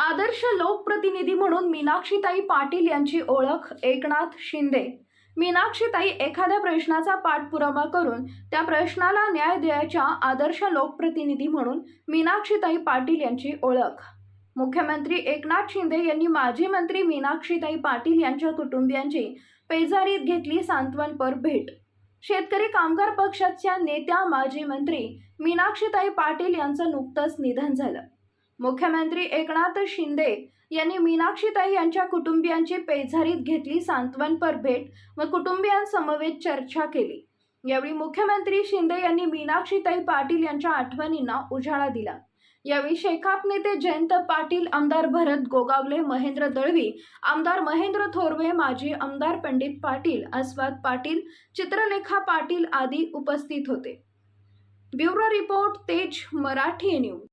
आदर्श लोकप्रतिनिधी म्हणून मीनाक्षीताई पाटील यांची ओळख एकनाथ शिंदे. मीनाक्षीताई एखाद्या प्रश्नाचा पाठपुरावा करून त्या प्रश्नाला न्याय द्यायच्या आदर्श लोकप्रतिनिधी म्हणून मीनाक्षीताई पाटील यांची ओळख. मुख्यमंत्री एकनाथ शिंदे यांनी माजी मंत्री मीनाक्षीताई पाटील यांच्या कुटुंबियांची पेजारीत घेतली सांत्वनपर भेट. शेतकरी कामगार पक्षाच्या नेत्या माजी मंत्री मीनाक्षीताई पाटील यांचं नुकतंच निधन झालं. मुख्यमंत्री एकनाथ शिंदे यांनी मीनाक्षीताई यांच्या कुटुंबियांची पेझारीत घेतली सांत्वनपर भेट व कुटुंबियांसमवेत चर्चा केली. यावेळी मुख्यमंत्री शिंदे यांनी मीनाक्षीताई पाटील यांच्या आठवणींना उजाळा दिला. यावेळी शेकाप नेते जयंत पाटील आमदार भरत गोगावले महेंद्र दळवी आमदार महेंद्र थोरवे माजी आमदार पंडित पाटील अस्वाद पाटील चित्रलेखा पाटील आदी उपस्थित होते. ब्युरो रिपोर्ट तेज मराठी न्यूज.